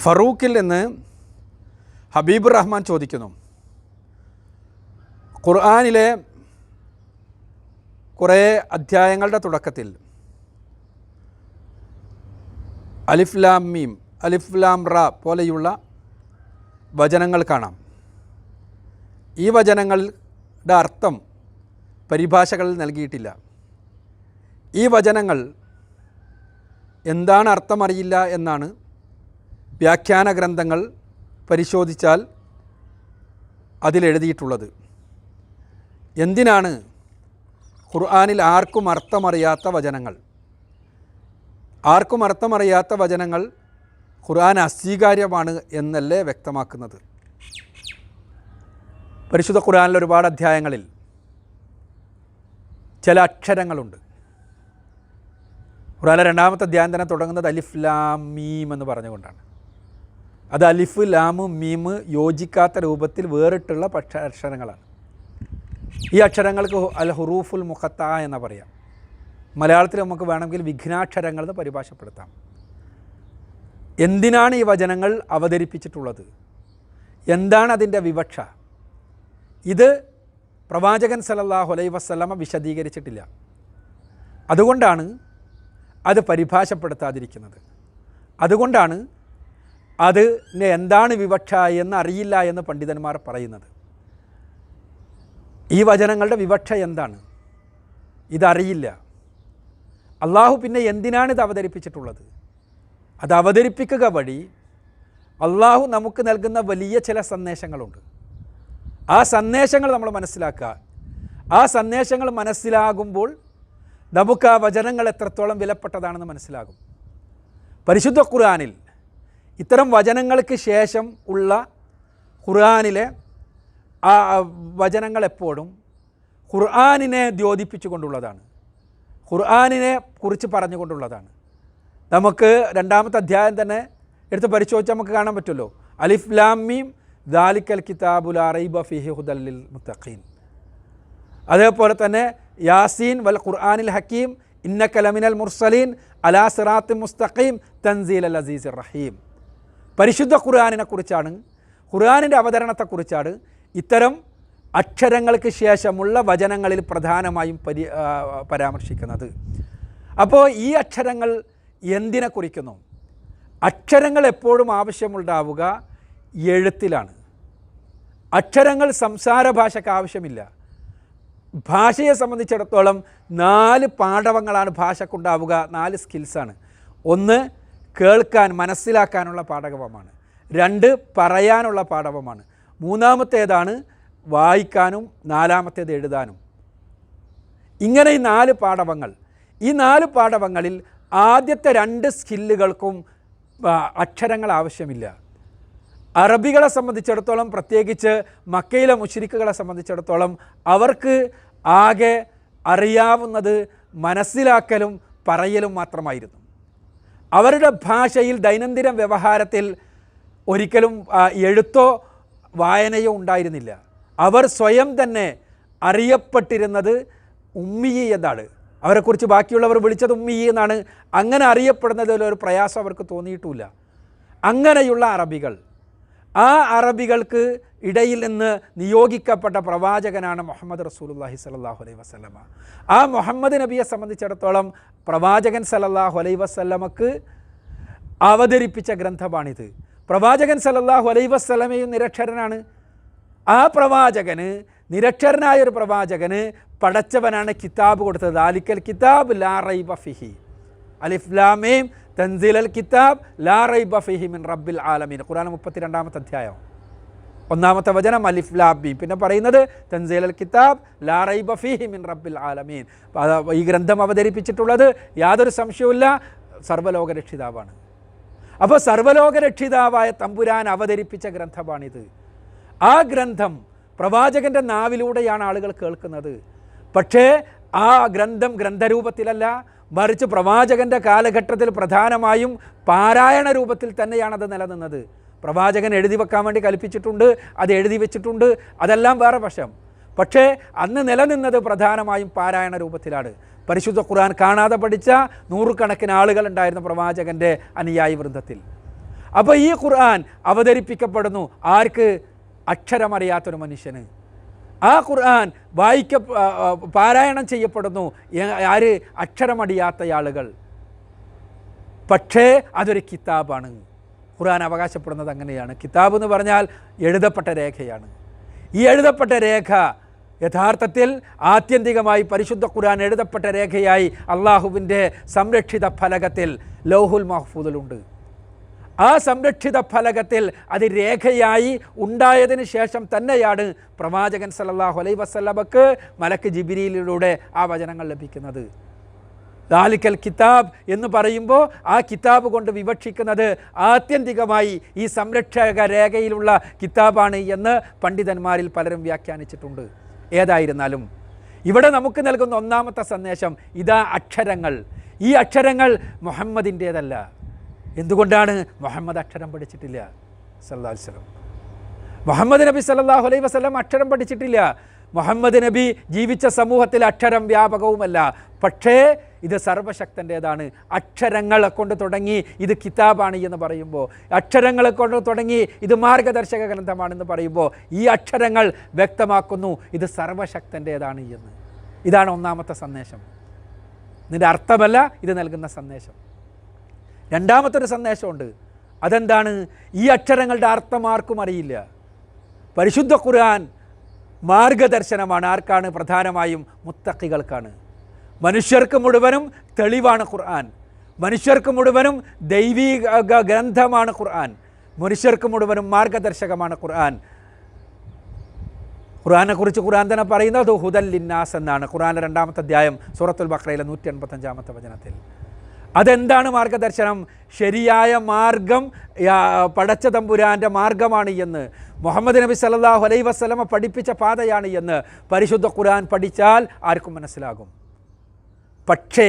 ഫറൂഖിൽ നിന്ന് ഹബീബ് റഹ്മാൻ ചോദിക്കുന്നു. ഖുർആാനിലെ കുറേ അധ്യായങ്ങളുടെ തുടക്കത്തിൽ അലിഫ്ലാം മീം അലിഫ്ലാം റ പോലെയുള്ള വചനങ്ങൾ കാണാം. ഈ വചനങ്ങളുടെ അർത്ഥം പരിഭാഷകളിൽ നൽകിയിട്ടില്ല. ഈ വചനങ്ങൾ എന്താണ് അർത്ഥമറിയില്ല എന്നാണ് വ്യാഖ്യാന ഗ്രന്ഥങ്ങൾ പരിശോധിച്ചാൽ അതിലെഴുതിയിട്ടുള്ളത്. എന്തിനാണ് ഖുർആാനിൽ ആർക്കും അർത്ഥമറിയാത്ത വചനങ്ങൾ? ആർക്കും അർത്ഥമറിയാത്ത വചനങ്ങൾ ഖുർആൻ അസ്വീകാര്യമാണ് എന്നല്ലേ വ്യക്തമാക്കുന്നത്? പരിശുദ്ധ ഖുർആനിൽ ഒരുപാട് അധ്യായങ്ങളിൽ ചില അക്ഷരങ്ങളുണ്ട്. ഖുർആാനിലെ രണ്ടാമത്തെ അധ്യായം തന്നെ തുടങ്ങുന്നത് അലിഫ് ലാം മീം എന്ന് പറഞ്ഞുകൊണ്ടാണ്. അത് അലിഫ് ലാമ് മീമ് യോജിക്കാത്ത രൂപത്തിൽ വേറിട്ടുള്ള പക്ഷ അക്ഷരങ്ങളാണ്. ഈ അക്ഷരങ്ങൾക്ക് അൽ ഹുറൂഫുൽ മുഖത്ത എന്ന് പറയാം. മലയാളത്തിൽ നമുക്ക് വേണമെങ്കിൽ വിഘ്നാക്ഷരങ്ങൾ എന്ന് പരിഭാഷപ്പെടുത്താം. എന്തിനാണ് ഈ വചനങ്ങൾ അവതരിപ്പിച്ചിട്ടുള്ളത്? എന്താണ് അതിന്റെ വിവക്ഷ? ഇത് പ്രവാചകൻ സലല്ലാഹു അലൈ വസ്ലമ വിശദീകരിച്ചിട്ടില്ല. അതുകൊണ്ടാണ് അത് പരിഭാഷപ്പെടുത്താതിരിക്കുന്നത്. അതുകൊണ്ടാണ് അതിന് എന്താണ് വിവക്ഷ എന്ന് അറിയില്ല എന്ന് പണ്ഡിതന്മാർ പറയുന്നത്. ഈ വചനങ്ങളുടെ വിവക്ഷ എന്താണ്? ഇതറിയില്ല. അള്ളാഹു പിന്നെ എന്തിനാണ് ഇത് അവതരിപ്പിച്ചിട്ടുള്ളത്? അത് അവതരിപ്പിക്കുക വഴി അള്ളാഹു നമുക്ക് നൽകുന്ന വലിയ ചില സന്ദേശങ്ങളുണ്ട്. ആ സന്ദേശങ്ങൾ നമ്മൾ മനസ്സിലാക്കുക. ആ സന്ദേശങ്ങൾ മനസ്സിലാകുമ്പോൾ നമുക്ക് ആ വചനങ്ങൾ എത്രത്തോളം വിലപ്പെട്ടതാണെന്ന് മനസ്സിലാകും. പരിശുദ്ധ ഖുർആനിൽ ഇത്തരം വചനങ്ങൾക്ക് ശേഷം ഉള്ള ഖുർആാനിലെ ആ വചനങ്ങൾ എപ്പോഴും ഖുർആനിനെ ദ്യോതിപ്പിച്ചുകൊണ്ടുള്ളതാണ്. ഖുർആാനിനെ കുറിച്ച് പറഞ്ഞുകൊണ്ടുള്ളതാണ്. നമുക്ക് രണ്ടാമത്തെ അധ്യായം തന്നെ എടുത്ത് പരിശോധിച്ചാൽ നമുക്ക് കാണാൻ പറ്റുമല്ലോ. അലിഫ് ലാമീം ദാലിക്കൽ കിതാബുൽ അറൈബ ഫിഹി ഹുദല്ലിൽ മുത്തഖീൻ. അതേപോലെ തന്നെ യാസീൻ വൽ ഖുർആാനിൽ ഹക്കീം ഇന്ന കലമിനൽ മുർസലീൻ അലാ സിറാത്ത് മുസ്തഖീം തൻസീൽ അൽ അസീസ് റഹീം. പരിശുദ്ധ ഖുർആാനിനെ കുറിച്ചാണ് ഖുർആാനിന്റെ അവതരണത്തെക്കുറിച്ചാണ് ഇത്തരം അക്ഷരങ്ങൾക്ക് ശേഷമുള്ള വചനങ്ങളിൽ പ്രധാനമായും പരി പരാമർശിക്കുന്നത്. അപ്പോൾ ഈ അക്ഷരങ്ങൾ എന്തിനെ കുറിക്കുന്നു? അക്ഷരങ്ങൾ എപ്പോഴും ആവശ്യമുണ്ടാവുക എഴുത്തിലാണ്. അക്ഷരങ്ങൾ സംസാര ഭാഷയ്ക്ക് ആവശ്യമില്ല. ഭാഷയെ സംബന്ധിച്ചിടത്തോളം നാല് പാഠവങ്ങളാണ് ഭാഷക്കുണ്ടാവുക നാല് സ്കിൽസാണ് ഒന്ന് കേൾക്കാൻ മനസ്സിലാക്കാനുള്ള പാഠകമാണ്. രണ്ട് പറയാനുള്ള പാഠവമാണ് മൂന്നാമത്തേതാണ് വായിക്കാനും നാലാമത്തേത് എഴുതാനും. ഇങ്ങനെ ഈ നാല് പാഠവങ്ങൾ ഈ നാല് പാഠവങ്ങളിൽ ആദ്യത്തെ രണ്ട് സ്കില്ലുകൾക്കും അക്ഷരങ്ങൾ ആവശ്യമില്ല. അറബികളെ സംബന്ധിച്ചിടത്തോളം പ്രത്യേകിച്ച് മക്കയിലെ മുഷരിക്കുകളെ സംബന്ധിച്ചിടത്തോളം അവർക്ക് ആകെ അറിയാവുന്നത് മനസ്സിലാക്കലും പറയലും മാത്രമായിരുന്നു. അവരുടെ ഭാഷയിൽ ദൈനംദിന വ്യവഹാരത്തിൽ ഒരിക്കലും എഴുത്തോ വായനയോ ഉണ്ടായിരുന്നില്ല. അവർ സ്വയം തന്നെ അറിയപ്പെട്ടിരുന്നത് ഉമ്മിയി എന്നാണ്. അവരെക്കുറിച്ച് ബാക്കിയുള്ളവർ വിളിച്ചത് ഉമ്മിയി എന്നാണ്. അങ്ങനെ അറിയപ്പെടുന്നതിൽ ഒരു പ്രയാസം അവർക്ക് തോന്നിയിട്ടുമില്ല. അങ്ങനെയുള്ള അറബികൾ ആ അറബികൾക്ക് ഇടയിൽ നിന്ന് നിയോഗിക്കപ്പെട്ട പ്രവാചകനാണ് മുഹമ്മദ് റസൂലുള്ളാഹി സലാഹു അലൈഹി വസ്ലമ ആ മുഹമ്മദ് നബിയെ സംബന്ധിച്ചിടത്തോളം പ്രവാചകൻ സല്ലല്ലാഹു അലൈ വസ്ലമക്ക് അവതരിപ്പിച്ച ഗ്രന്ഥമാണിത്. പ്രവാചകൻ സല്ലല്ലാഹു അലൈ വസ്ലമയും നിരക്ഷരനാണ്. ആ പ്രവാചകന് നിരക്ഷരനായ ഒരു പ്രവാചകന് പടച്ചവനാണ് കിതാബ് കൊടുത്തത്. ആലിക്കൽ കിതാബ് ലാ റൈബ ഫിഹി. അലിഫ് ലാമീം തൻസീൽ അൽ കിതാബ് ലാ റൈബ ഫിഹി മിൻ റബ്ബിൽ ആലമീൻ. ഖുർആൻ മുപ്പത്തിരണ്ടാമത്തെ അധ്യായം. ഒന്നാമത്തെ വചനം അലിഫ് ലാബി പിന്നെ പറയുന്നത് തൻസീൽ അൽ കിതാബ് ലാ റൈബ ഫീഹി മിൻ റബ്ബിൽ ആലമീൻ. ഈ ഗ്രന്ഥം അവതരിപ്പിച്ചിട്ടുള്ളത് യാതൊരു സംശയവുമില്ല സർവലോക രക്ഷിതാവാണ്. അപ്പോൾ സർവലോക രക്ഷിതാവായ തമ്പുരാൻ അവതരിപ്പിച്ച ഗ്രന്ഥമാണിത്. ആ ഗ്രന്ഥം പ്രവാചകന്റെ നാവിലൂടെയാണ് ആളുകൾ കേൾക്കുന്നത്. പക്ഷേ ആ ഗ്രന്ഥം ഗ്രന്ഥരൂപത്തിലല്ല മറിച്ച് പ്രവാചകന്റെ കാലഘട്ടത്തിൽ പ്രധാനമായും പാരായണ രൂപത്തിൽ തന്നെയാണത് നിലനിന്നത്. പ്രവാചകൻ എഴുതി വെക്കാൻ വേണ്ടി കൽപ്പിച്ചിട്ടുണ്ട് അത് എഴുതി വെച്ചിട്ടുണ്ട് അതെല്ലാം വേറെ വശം. പക്ഷേ അന്ന് നിലനിന്നത് പ്രധാനമായും പാരായണ രൂപത്തിലാണ്. പരിശുദ്ധ ഖുർആൻ കാണാതെ പഠിച്ച നൂറുകണക്കിന് ആളുകൾ ഉണ്ടായിരുന്ന പ്രവാചകന്റെ അനുയായി വൃന്ദത്തിൽ. അപ്പോൾ ഈ ഖുർആൻ അവതരിപ്പിക്കപ്പെടുന്നു ആർക്ക്? അക്ഷരമറിയാത്തൊരു മനുഷ്യന്. ആ ഖുർആൻ വായിക്ക പാരായണം ചെയ്യപ്പെടുന്നു ആര്? അക്ഷരമടിയാത്ത ആളുകൾ. പക്ഷേ അതൊരു കിതാബാണ്. ഖുർആൻ അവകാശപ്പെടുന്നത് അങ്ങനെയാണ്. കിതാബ് എന്ന് പറഞ്ഞാൽ എഴുതപ്പെട്ട രേഖയാണ്. ഈ എഴുതപ്പെട്ട രേഖ യഥാർത്ഥത്തിൽ ആത്യന്തികമായി പരിശുദ്ധ ഖുർആൻ എഴുതപ്പെട്ട രേഖയായി അള്ളാഹുവിന്റെ സംരക്ഷിത ഫലകത്തിൽ ലൗഹുൽ മഹ്ഫൂദിലുണ്ട്. ആ സംരക്ഷിത ഫലകത്തിൽ അത് രേഖയായി ഉണ്ടായതിന് ശേഷം തന്നെയാണ് പ്രവാചകൻ സല്ലല്ലാഹു അലൈ വസല്ലമക്ക് മലക്ക് ജിബിരിയിലൂടെ ആ വചനങ്ങൾ ലഭിക്കുന്നത്. ദാലിക്കൽ കിതാബ് എന്ന് പറയുമ്പോൾ ആ കിതാബ് കൊണ്ട് വിവക്ഷിക്കുന്നത് ആത്യന്തികമായി ഈ സംരക്ഷക രേഖയിലുള്ള കിതാബാണ് എന്ന് പണ്ഡിതന്മാരിൽ പലരും വ്യാഖ്യാനിച്ചിട്ടുണ്ട്. ഏതായിരുന്നാലും ഇവിടെ നമുക്ക് നൽകുന്ന ഒന്നാമത്തെ സന്ദേശം ഇതാ അക്ഷരങ്ങൾ. ഈ അക്ഷരങ്ങൾ മുഹമ്മദിന്റേതല്ല. എന്തുകൊണ്ടാണ് മുഹമ്മദ് അക്ഷരം പഠിച്ചിട്ടില്ല? അലൈഹി വസല്ലം. മുഹമ്മദ് നബി സല്ലാഹു അലൈഹി വസ്ലം അക്ഷരം പഠിച്ചിട്ടില്ല. മുഹമ്മദ് നബി ജീവിച്ച സമൂഹത്തിൽ അക്ഷരം വ്യാപകവുമല്ല. പക്ഷേ ഇത് സർവശക്തന്റേതാണ്. അക്ഷരങ്ങളെ കൊണ്ട് തുടങ്ങി ഇത് കിതാബാണ് എന്ന് പറയുമ്പോൾ അക്ഷരങ്ങളെ കൊണ്ട് തുടങ്ങി ഇത് മാർഗദർശക ഗ്രന്ഥമാണെന്ന് പറയുമ്പോൾ ഈ അക്ഷരങ്ങൾ വ്യക്തമാക്കുന്നു. ഇത് സർവശക്തന്റേതാണ് എന്ന്. ഇതാണ് ഒന്നാമത്തെ സന്ദേശം. ഇതിന്റെ അർത്ഥമല്ല ഇത് നൽകുന്ന സന്ദേശം. രണ്ടാമത്തെ ഒരു സന്ദേശമുണ്ട്. അതെന്താണ്? ഈ അക്ഷരങ്ങളുടെ അർത്ഥം ആർക്കും അറിയില്ല. പരിശുദ്ധ ഖുർആൻ മാർഗദർശനമാണ്. ആർക്കാണ്? പ്രധാനമായും മുത്തക്കികൾക്കാണ് മനുഷ്യർക്ക് മുഴുവനും തെളിവാണ് ഖുർആൻ. മനുഷ്യർക്ക് മുഴുവനും ദൈവീക ഗ്രന്ഥമാണ് ഖുർആൻ. മനുഷ്യർക്ക് മുഴുവനും മാർഗദർശകമാണ് ഖുർആൻ. ഖുർആനെ കുറിച്ച് ഖുർആൻ തന്നെ പറയുന്നത് ഹുദൽ ലിന്നാസ് എന്നാണ്. ഖുർആന്റെ രണ്ടാമത്തെ അധ്യായം സൂറത്തുൽ ബക്രയിലെ നൂറ്റി എൺപത്തഞ്ചാമത്തെ വചനത്തിൽ. അതെന്താണ് മാർഗദർശനം? ശരിയായ മാർഗം പടച്ച തമ്പുരാന്റെ മാർഗമാണ് എന്ന്. മുഹമ്മദ് നബി സല്ലല്ലാഹു അലൈ വസല്ലമ പഠിപ്പിച്ച പാതയാണ് എന്ന്. പരിശുദ്ധ ഖുർആൻ പഠിച്ചാൽ ആർക്കും മനസ്സിലാകും. പക്ഷേ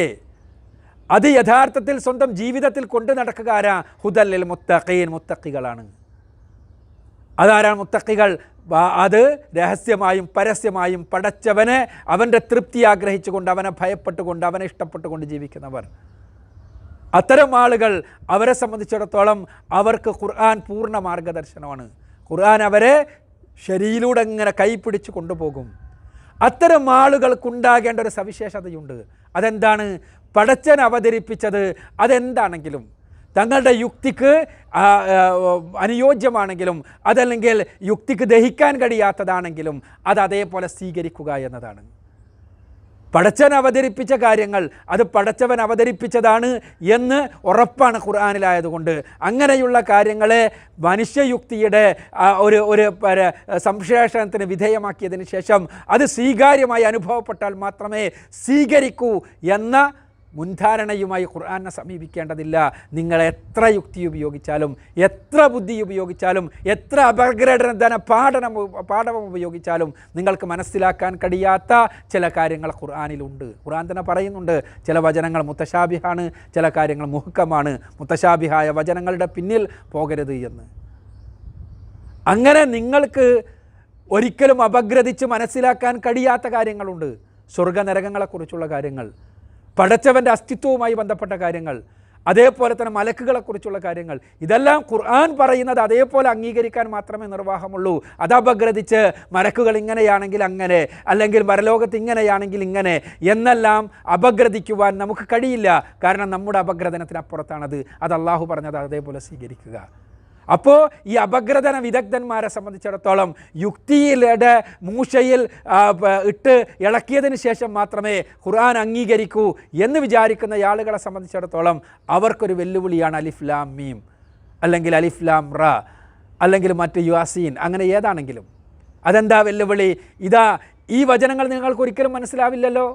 അത് യഥാർത്ഥത്തിൽ സ്വന്തം ജീവിതത്തിൽ കൊണ്ടു നടക്കുക ആരാ? ഹുദല്ലിൽ മുത്തഖീൻ മുത്തക്കികളാണ് അതാരാണ് മുത്തക്കികൾ അത് രഹസ്യമായും പരസ്യമായും പടച്ചവനെ അവന്റെ തൃപ്തി ആഗ്രഹിച്ചുകൊണ്ട് അവനെ ഭയപ്പെട്ടുകൊണ്ട് അവനെ ഇഷ്ടപ്പെട്ടുകൊണ്ട് ജീവിക്കുന്നവർ. അത്തരം ആളുകൾ അവരെ സംബന്ധിച്ചിടത്തോളം അവർക്ക് ഖുർആൻ പൂർണ മാർഗദർശനമാണ്. ഖുർആൻ അവരെ ശരിയിലൂടെ ഇങ്ങനെ കൈപ്പിടിച്ച് കൊണ്ടുപോകും. അത്തരം ആളുകൾക്കുണ്ടാകേണ്ട ഒരു സവിശേഷതയുണ്ട്. അതെന്താണ്? പടച്ചൻ അവതരിപ്പിച്ചത് അതെന്താണെങ്കിലും തങ്ങളുടെ യുക്തിക്ക് അനുയോജ്യമാണെങ്കിലും അതല്ലെങ്കിൽ യുക്തിക്ക് ദഹിക്കാൻ കഴിയാത്തതാണെങ്കിലും അത് അതേപോലെ സ്വീകരിക്കുക എന്നതാണ്. പടച്ചവൻ അവതരിപ്പിച്ച കാര്യങ്ങൾ അത് പടച്ചവൻ അവതരിപ്പിച്ചതാണ് എന്ന് ഉറപ്പാണ് ഖുർആാനിലായതുകൊണ്ട്. അങ്ങനെയുള്ള കാര്യങ്ങളെ മനുഷ്യയുക്തിയുടെ ഒരു ഒരു സംശേഷണത്തിന് വിധേയമാക്കിയതിന് ശേഷം അത് സ്വീകാര്യമായി അനുഭവപ്പെട്ടാൽ മാത്രമേ സ്വീകരിക്കൂ എന്ന മുൻധാരണയുമായി ഖുർആാനെ സമീപിക്കേണ്ടതില്ല. നിങ്ങൾ എത്ര യുക്തി ഉപയോഗിച്ചാലും എത്ര ബുദ്ധി ഉപയോഗിച്ചാലും എത്ര അപഗ്രഥന പാഠനം പാഠവും ഉപയോഗിച്ചാലും നിങ്ങൾക്ക് മനസ്സിലാക്കാൻ കഴിയാത്ത ചില കാര്യങ്ങൾ ഖുർആാനിലുണ്ട്. ഖുർആൻ തന്നെ പറയുന്നുണ്ട് ചില വചനങ്ങൾ മുത്തശാബിഹാണ് ചില കാര്യങ്ങൾ മുഹക്കമാണ്. മുത്തശാബിഹായ വചനങ്ങളുടെ പിന്നിൽ പോകരുത് എന്ന്. അങ്ങനെ നിങ്ങൾക്ക് ഒരിക്കലും അപഗ്രഥിച്ച് മനസ്സിലാക്കാൻ കഴിയാത്ത കാര്യങ്ങളുണ്ട്. സ്വർഗനരകങ്ങളെക്കുറിച്ചുള്ള കാര്യങ്ങൾ. പടച്ചവന്റെ അസ്തിത്വവുമായി ബന്ധപ്പെട്ട കാര്യങ്ങൾ അതേപോലെ തന്നെ മലക്കുകളെക്കുറിച്ചുള്ള കാര്യങ്ങൾ. ഇതെല്ലാം ഖുർആൻ പറയുന്നത് അതേപോലെ അംഗീകരിക്കാൻ മാത്രമേ നിർവാഹമുള്ളൂ. അത് അപഗ്രഥിച്ച് മലക്കുകൾ ഇങ്ങനെയാണെങ്കിൽ അങ്ങനെ അല്ലെങ്കിൽ പരലോകത്ത് ഇങ്ങനെയാണെങ്കിൽ ഇങ്ങനെ എന്നെല്ലാം അപഗ്രഥിക്കുവാൻ നമുക്ക് കഴിയില്ല. കാരണം നമ്മുടെ അപഗ്രഥനത്തിനപ്പുറത്താണത് അത് അള്ളാഹു പറഞ്ഞത് അതേപോലെ സ്വീകരിക്കുക. അപ്പോൾ ഈ അപഗ്രഥന വിദഗ്ധന്മാരെ സംബന്ധിച്ചിടത്തോളം യുക്തിയിലെ മൂശയിൽ ഇട്ട് ഇളക്കിയതിന് ശേഷം മാത്രമേ ഖുർആൻ അംഗീകരിക്കൂ എന്ന് വിചാരിക്കുന്ന ആളുകളെ സംബന്ധിച്ചിടത്തോളം അവർക്കൊരു വെല്ലുവിളിയാണ് അലിഫ്ലാം മീം അല്ലെങ്കിൽ അലിഫ്ലാം റ അല്ലെങ്കിൽ മറ്റ് യുവാസീൻ അങ്ങനെ ഏതാണെങ്കിലും. അതെന്താ വെല്ലുവിളി? ഇതാ ഈ വചനങ്ങൾ നിങ്ങൾക്ക് ഒരിക്കലും മനസ്സിലാവില്ലല്ലോ.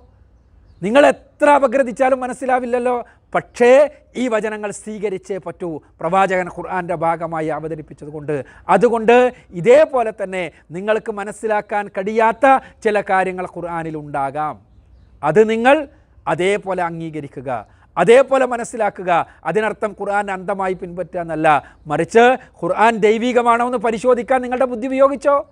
നിങ്ങൾ എത്ര അപഗ്രഥിച്ചാലും മനസ്സിലാവില്ലല്ലോ. പക്ഷേ ഈ വചനങ്ങൾ സ്വീകരിച്ചേ പറ്റൂ. പ്രവാചകൻ ഖുർആന്റെ ഭാഗമായി അവതരിപ്പിച്ചതുകൊണ്ട്. അതുകൊണ്ട് ഇതേപോലെ തന്നെ നിങ്ങൾക്ക് മനസ്സിലാക്കാൻ കഴിയാത്ത ചില കാര്യങ്ങൾ ഖുർആനിൽ ഉണ്ടാകാം. അത് നിങ്ങൾ അതേപോലെ അംഗീകരിക്കുക. അതേപോലെ മനസ്സിലാക്കുക. അതിനർത്ഥം ഖുർആൻ അന്ധമായി പിൻപറ്റുക എന്നല്ല. മറിച്ച് ഖുർആൻ ദൈവികമാണോ എന്ന് പരിശോധിക്കാൻ നിങ്ങളുടെ ബുദ്ധി ഉപയോഗിച്ചോ?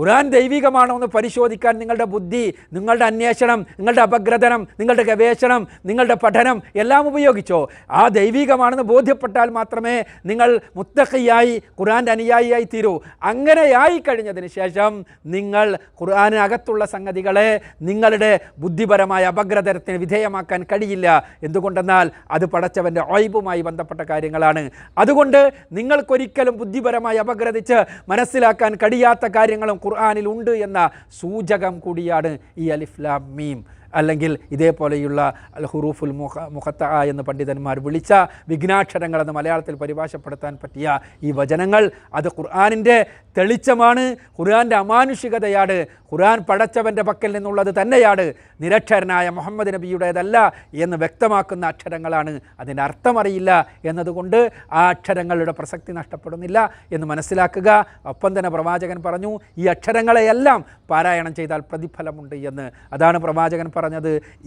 ഖുർആൻ ദൈവികമാണോ എന്ന് പരിശോധിക്കാൻ നിങ്ങളുടെ ബുദ്ധി നിങ്ങളുടെ അന്വേഷണം നിങ്ങളുടെ അപഗ്രഥനം നിങ്ങളുടെ ഗവേഷണം നിങ്ങളുടെ പഠനം എല്ലാം ഉപയോഗിച്ചോ? ആ ദൈവികമാണെന്ന് ബോധ്യപ്പെട്ടാൽ മാത്രമേ നിങ്ങൾ മുത്തഖിയായി ഖുർആന്റെ അനുയായിയായി തീരൂ. അങ്ങനെയായി കഴിഞ്ഞതിന് ശേഷം നിങ്ങൾ ഖുർആാനകത്തുള്ള സംഗതികളെ നിങ്ങളുടെ ബുദ്ധിപരമായ അപഗ്രഥനത്തിന് വിധേയമാക്കാൻ കഴിയില്ല. എന്തുകൊണ്ടെന്നാൽ അത് പടച്ചവന്റെ ഒയ്ബുമായി ബന്ധപ്പെട്ട കാര്യങ്ങളാണ്. അതുകൊണ്ട് നിങ്ങൾക്കൊരിക്കലും ബുദ്ധിപരമായി അപഗ്രഥിച്ച് മനസ്സിലാക്കാൻ കഴിയാത്ത കാര്യങ്ങളും ഖുർആാനിൽ ഉണ്ട് എന്ന സൂചകം കൂടിയാണ് ഈ അലിഫ്ലാം മീം. അല്ലെങ്കിൽ ഇതേപോലെയുള്ള അൽ ഹുറൂഫുൽ മുഖ മുഖത്ത എന്ന് പണ്ഡിതന്മാർ വിളിച്ച വിഘ്നാക്ഷരങ്ങളെന്ന് മലയാളത്തിൽ പരിഭാഷപ്പെടുത്താൻ പറ്റിയ ഈ വചനങ്ങൾ അത് ഖുർആാനിന്റെ തെളിച്ചമാണ് ഖുർആാന്റെ അമാനുഷികതയാണ് ഖുർആൻ പടച്ചവന്റെ പക്കൽ നിന്നുള്ളത് തന്നെയാണ് നിരക്ഷരനായ മുഹമ്മദ് നബിയുടേതല്ല എന്ന് വ്യക്തമാക്കുന്ന അക്ഷരങ്ങളാണ്. അതിന്റെ അർത്ഥമറിയില്ല എന്നതുകൊണ്ട് ആ അക്ഷരങ്ങളുടെ പ്രസക്തി നഷ്ടപ്പെടുന്നില്ല എന്ന് മനസ്സിലാക്കുക. ഒപ്പം തന്നെ പ്രവാചകൻ പറഞ്ഞു ഈ അക്ഷരങ്ങളെയെല്ലാം പാരായണം ചെയ്താൽ പ്രതിഫലമുണ്ട് എന്ന്. അതാണ് പ്രവാചകൻ പറഞ്ഞത്.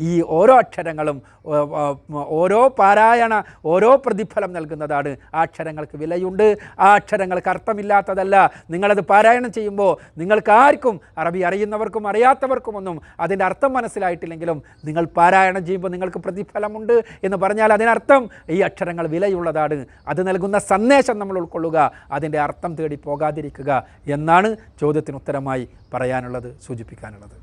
ഈ ഓരോ അക്ഷരങ്ങളും ഓരോ പാരായണ ഓരോ പ്രതിഫലം നൽകുന്നതാണ്. ആ അക്ഷരങ്ങൾക്ക് വിലയുണ്ട് ആ അക്ഷരങ്ങൾക്ക് അർത്ഥമില്ലാത്തതല്ല. നിങ്ങളത് പാരായണം ചെയ്യുമ്പോൾ നിങ്ങൾക്ക് ആർക്കും അറബി അറിയുന്നവർക്കും അറിയാത്തവർക്കും ഒന്നും അതിന്റെ അർത്ഥം മനസ്സിലായിട്ടില്ലെങ്കിലും നിങ്ങൾ പാരായണം ചെയ്യുമ്പോൾ നിങ്ങൾക്ക് പ്രതിഫലമുണ്ട് എന്ന് പറഞ്ഞാൽ അതിനർത്ഥം ഈ അക്ഷരങ്ങൾ വിലയുള്ളതാണ്. അത് നൽകുന്ന സന്ദേശം നമ്മൾ ഉൾക്കൊള്ളുക അതിന്റെ അർത്ഥം തേടി പോകാതിരിക്കുക എന്നാണ് ചോദ്യത്തിന് ഉത്തരമായി പറയാനുള്ളത് സൂചിപ്പിക്കാനുള്ളത്.